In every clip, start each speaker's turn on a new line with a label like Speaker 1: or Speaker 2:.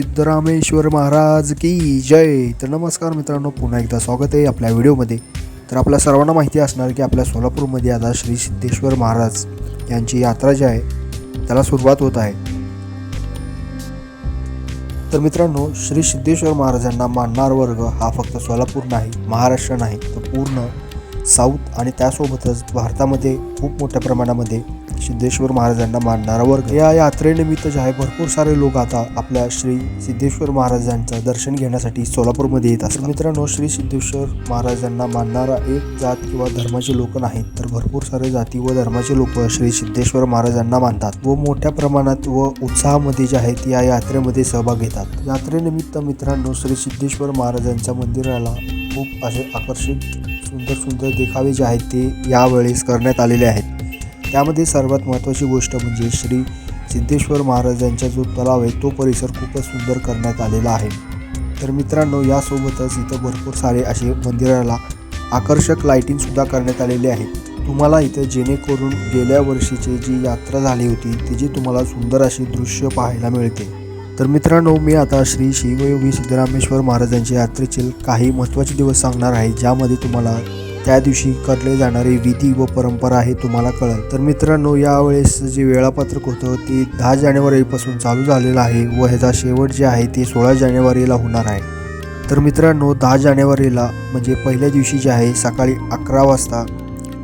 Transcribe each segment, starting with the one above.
Speaker 1: सिद्धरामेश्वर महाराज की जय. तर नमस्कार मित्रांनो पुन्हा एकदा स्वागत आहे आपल्या व्हिडिओमध्ये. तर आपल्या सर्वांना माहिती असणार की आपल्या सोलापूरमध्ये आता श्री सिद्धेश्वर महाराज यांची यात्रा जी आहे त्याला सुरुवात होत आहे. तर मित्रांनो श्री सिद्धेश्वर महाराजांना मानणार वर्ग हा फक्त सोलापूर नाही महाराष्ट्र नाही तर पूर्ण साऊथ आणि त्यासोबतच भारतामध्ये खूप मोठ्या प्रमाणामध्ये सिद्धेश्वर महाराजांना मानणारा वर्ग. या यात्रेनिमित्त जे आहे भरपूर सारे लोक आता आपल्या श्री सिद्धेश्वर महाराजांचं दर्शन घेण्यासाठी सोलापूरमध्ये येत असतात. मित्रांनो श्री सिद्धेश्वर महाराजांना मानणारा एक जात किंवा धर्माचे लोक नाहीत तर भरपूर सारे जाती व धर्माचे लोक श्री सिद्धेश्वर महाराजांना मानतात व मोठ्या प्रमाणात व उत्साहामध्ये जे आहेत या यात्रेमध्ये सहभाग घेतात. यात्रेनिमित्त मित्रांनो श्री सिद्धेश्वर महाराजांच्या मंदिराला खूप असे आकर्षित सुंदर सुंदर देखावे जे आहेत ते यावेळेस करण्यात आलेले आहेत. त्यामध्ये सर्वात महत्त्वाची गोष्ट म्हणजे श्री सिद्धेश्वर महाराजांचा जो तलाव आहे तो परिसर खूपच सुंदर करण्यात आलेला आहे. तर मित्रांनो यासोबतच इथं भरपूर सारे असे मंदिराला आकर्षक लाईटिंगसुद्धा करण्यात आलेले आहे. तुम्हाला इथं जेणेकरून गेल्या वर्षीची जी यात्रा झाली होती तिची तुम्हाला सुंदर अशी दृश्य पाहायला मिळते. तर मित्रांनो मी आता श्री शिवयोगी सिद्धरामेश्वर महाराजांच्या यात्रेचे काही महत्त्वाचे दिवस सांगणार आहे ज्यामध्ये तुम्हाला त्या दिवशी करले जाणारे विधी व परंपरा हे तुम्हाला कळेल. तर मित्रांनो यावेळेस जे वेळापत्रक होतं ते दहा जानेवारीपासून चालू झालेलं आहे व ह्याचा शेवट जे आहे ते सोळा जानेवारीला होणार आहे. तर मित्रांनो दहा जानेवारीला म्हणजे पहिल्या दिवशी जे आहे सकाळी अकरा वाजता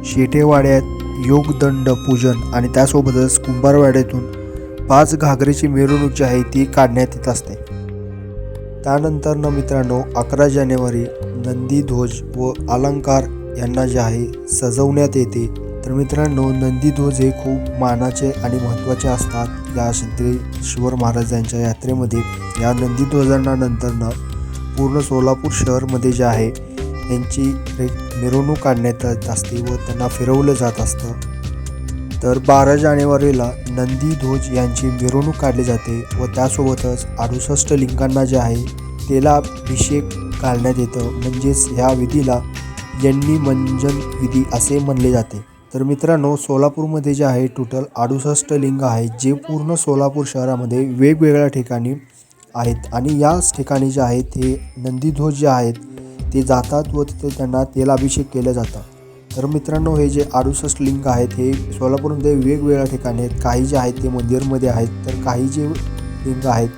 Speaker 1: शेटेवाड्यात योगदंड पूजन आणि त्यासोबतच कुंभारवाड्यातून पाच घागरेची मिरवणूक जी आहे ती काढण्यात येत असते. त्यानंतर न मित्रांनो अकरा जानेवारी नंदी ध्वज व अलंकार यांना जे आहे सजवण्यात येते. तर मित्रांनो नंदीध्वज हे खूप मानाचे आणि महत्त्वाचे असतात. या सिद्धेश्वर महाराजांच्या यात्रेमध्ये या नंदीध्वजांना नंतरनं पूर्ण सोलापूर शहरमध्ये जे आहे यांची एक मिरवणूक काढण्यात येत असते व त्यांना फिरवलं जात असतं. तर बारा जानेवारीला नंदी ध्वज यांची मिरवणूक काढली जाते व त्यासोबतच अडुसष्ट लिंगांना जे आहे तेलाभिषेक घालण्यात येतं. म्हणजेच ह्या विधीला ज्यांनी मंजन विधी असे म्हणले जाते. तर मित्रांनो सोलापूरमध्ये जे आहे टोटल अडुसष्ट लिंग आहेत जे पूर्ण सोलापूर शहरामध्ये वेगवेगळ्या ठिकाणी आहेत. आणि याच ठिकाणी जे आहेत हे नंदीध्वज जे आहेत ते जातात व तिथे त्यांना तेलाभिषेक केलं जातं तर मित्रांनो हे जे अडुसष्ट लिंग आहेत हे सोलापूरमध्ये वेगवेगळ्या ठिकाणी आहेत. काही जे आहेत ते मंदिरमध्ये आहेत. तर काही जे लिंग आहेत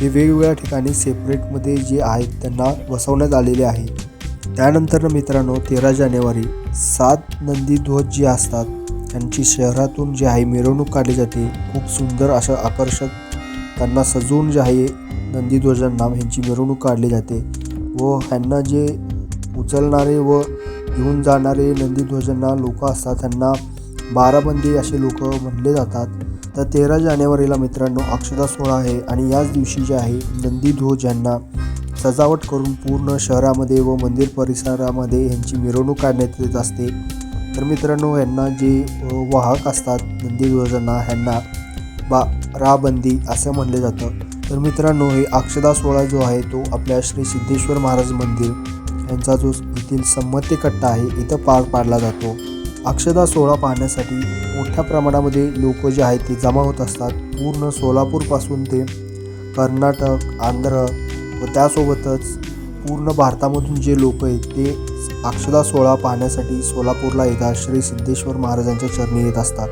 Speaker 1: ते वेगवेगळ्या ठिकाणी सेपरेटमध्ये जे आहेत त्यांना बसवण्यात आलेले आहे. त्यानंतर मित्रांनो तेरा जानेवारी सात नंदी ध्वज जे असतात त्यांची शहरातून जे आहे मिरवणूक काढली जाते खूप सुंदर असं आकर्षक त्यांना सजवून जे आहे नंदीध्वजांना ह्यांची मिरवणूक काढली जाते व ह्यांना जे उचलणारे व घेऊन जाणारे नंदीध्वजांना लोक असतात त्यांना बाराबंदी असे लोक म्हणले जातात. तर तेरा जानेवारीला मित्रांनो अक्षता सोहळा आहे आणि याच दिवशी जे आहे नंदीध्वज यांना सजावट करून पूर्ण शहरामध्ये व मंदिर परिसरामध्ये यांची मिरवणूक काढण्यात येत असते. तर मित्रांनो यांना जे वाहक असतात नंदीध्वजांना ह्यांना बा राबंदी असं म्हणले जातं. तर मित्रांनो हे अक्षदा सोहळा जो आहे तो आपल्या श्री सिद्धेश्वर महाराज मंदिर यांचा जो येथील संमती कट्टा आहे इथं पार पाडला जातो. अक्षदा सोहळा पाहण्यासाठी मोठ्या प्रमाणामध्ये लोक जे आहेत ते जमा होत असतात. पूर्ण सोलापूरपासून ते कर्नाटक आंध्र व त्यासोबतच पूर्ण भारतामधून जे लोक आहेत ते अक्षदा सोहळा पाहण्यासाठी सोलापूरला येतात. श्री सिद्धेश्वर महाराजांच्या चरणी येत असतात.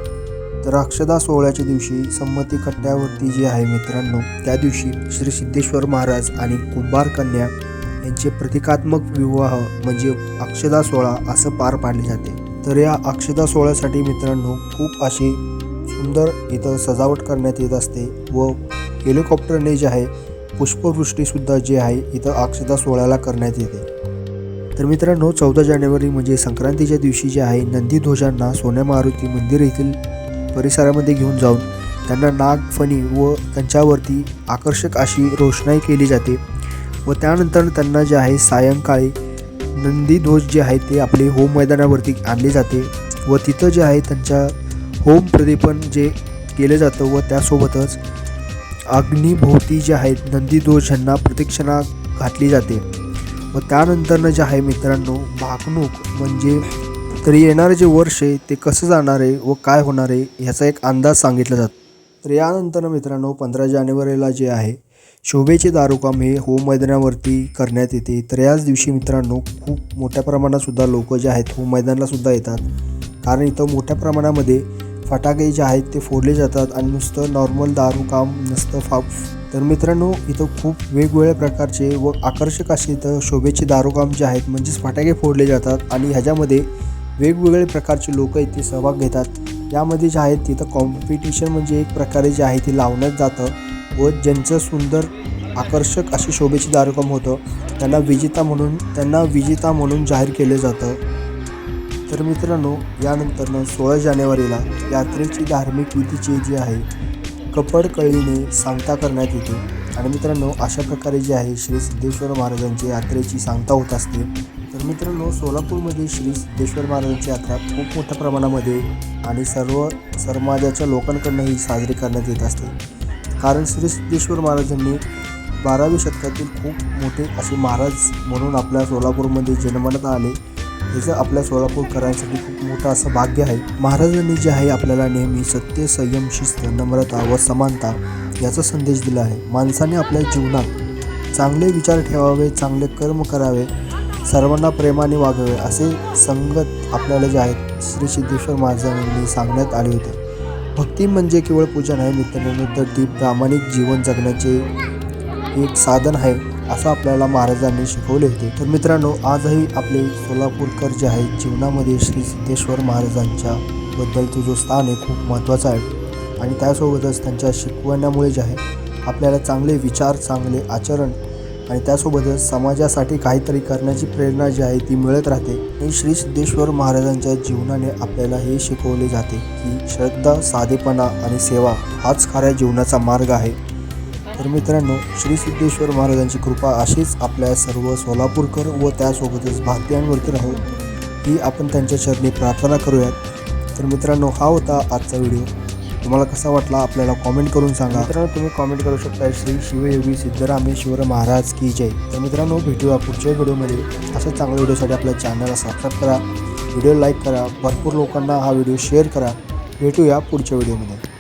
Speaker 1: तर अक्षदा सोहळ्याच्या दिवशी संमती कट्ट्यावरती जी आहे मित्रांनो त्या दिवशी श्री सिद्धेश्वर महाराज आणि कुंभार कन्या यांचे प्रतिकात्मक विवाह म्हणजे अक्षदा सोहळा असं पार पाडले जाते. तर या अक्षदा सोहळ्यासाठी मित्रांनो खूप अशी सुंदर इथं सजावट करण्यात येत असते व हेलिकॉप्टरने जे आहे पुष्पवृष्टीसुद्धा जे आहे इथं अक्षता सोहळ्याला करण्यात येते. तर मित्रांनो चौदा जानेवारी म्हणजे संक्रांतीच्या दिवशी जे आहे नंदीध्वजांना सोन्या मारुती मंदिर येथील परिसरामध्ये घेऊन जाऊन त्यांना नागफणी व त्यांच्यावरती आकर्षक अशी रोषणाई केली जाते व त्यानंतर त्यांना जे आहे सायंकाळी नंदीध्वज जे आहे ते आपले होम मैदानावरती आणले जाते व तिथं जे आहे त्यांच्या होम प्रदीपन जे केलं जातं व त्यासोबतच अग्निभोवती जे आहेत नंदीदोष ह्यांना प्रदक्षिणा घातली जाते. व त्यानंतरनं जे आहे मित्रांनो भागणूक म्हणजे तरी येणारे जे वर्ष आहे ते कसं जाणार आहे व काय होणार आहे ह्याचा एक अंदाज सांगितला जातो. तर यानंतर मित्रांनो पंधरा जानेवारीला जे आहे शोभेचे दारुकाम हे होम मैदानावरती करण्यात येते. तर याच दिवशी मित्रांनो खूप मोठ्या प्रमाणात सुद्धा लोक जे आहेत होम मैदानाला सुद्धा येतात. कारण इथं मोठ्या प्रमाणामध्ये फटाके जे आहेत ते फोडले जातात आणि नुसतं नॉर्मल दारू काम नसतं फा तर मित्रांनो इथं खूप वेगवेगळ्या प्रकारचे व आकर्षक असे इथं शोभेचे दारूकाम जे आहेत म्हणजेच फटाके फोडले जातात आणि ह्याच्यामध्ये वेगवेगळे प्रकारचे लोक इथे सहभाग घेतात. यामध्ये जे आहेत तिथं कॉम्पिटिशन म्हणजे एक प्रकारे जे आहे ते लावण्यात जातं व ज्यांचं सुंदर आकर्षक असे शोभेचे दारूकाम होतं त्यांना विजेता म्हणून त्यांना विजेता म्हणून जाहीर केलं जातं. तर मित्रांनो यानंतरनं सोळा जानेवारीला यात्रेची धार्मिक विधीचे जे आहे कपड कळीने सांगता करण्यात येते. आणि मित्रांनो अशा प्रकारे जे आहे श्री सिद्धेश्वर महाराजांची यात्रेची सांगता होत असते. तर मित्रांनो सोलापूरमध्ये श्री सिद्धेश्वर महाराजांची यात्रा खूप मोठ्या प्रमाणामध्ये आणि सर्व समाजाच्या लोकांकडूनही साजरी करण्यात येत असते. कारण श्री सिद्धेश्वर महाराजांनी बाराव्या शतकातील खूप मोठे असे महाराज म्हणून आपल्या सोलापूरमध्ये जन्माला आले. याचं आपल्या सोलापूरकरांसाठी खूप मोठं असं भाग्य आहे महाराजांनी जे आहे आपल्याला नेहमी सत्य संयम शिस्त नम्रता व समानता याचा संदेश दिला आहे. माणसाने आपल्या जीवनात चांगले विचार ठेवावे चांगले कर्म करावे सर्वांना प्रेमाने वागावे असे संगत आपल्याला जे आहेत श्री सिद्धेश्वर महाराजांनी सांगण्यात आले होते. भक्ती म्हणजे केवळ पूजा नाही मित्रांनो तर ती प्रामाणिक जीवन जगण्याचे एक साधन आहे. असं आपल्याला महाराजांनी शिकवले होते. तर मित्रांनो आजही आपले सोलापूरकर जे आहेत जीवनामध्ये श्री सिद्धेश्वर महाराजांच्या बद्दलचं जो स्थान आहे खूप महत्त्वाचं आहे. आणि त्यासोबतच त्यांच्या शिकवण्यामुळे जे आहे आपल्याला चांगले विचार चांगले आचरण आणि त्यासोबतच समाजासाठी काहीतरी करण्याची प्रेरणा जी आहे ती मिळत राहते. आणि श्री सिद्धेश्वर महाराजांच्या जीवनाने आपल्याला हे शिकवले जाते की श्रद्धा साधेपणा आणि सेवा हाच खऱ्या जीवनाचा मार्ग आहे. तर मित्रांनो श्री सिद्धेश्वर महाराजांची कृपा अशीच आपल्या सर्व सोलापूरकर व त्यासोबतच भारतीयांवरती राहो ही आपण त्यांच्या चरणी प्रार्थना करूयात. तर मित्रांनो हा होता आजचा व्हिडिओ. तुम्हाला कसा वाटला आपल्याला कॉमेंट करून सांगा. मित्रांनो तुम्ही कॉमेंट करू शकता श्री शिवयोगी सिद्धरामेश्वर महाराज की जय. तर मित्रांनो भेटूया पुढच्या व्हिडिओमध्ये. अशा चांगल्या व्हिडिओसाठी आपल्या चॅनलला सबस्क्राईब करा. व्हिडिओ लाईक करा. भरपूर लोकांना हा व्हिडिओ शेअर करा. भेटूया पुढच्या व्हिडिओमध्ये.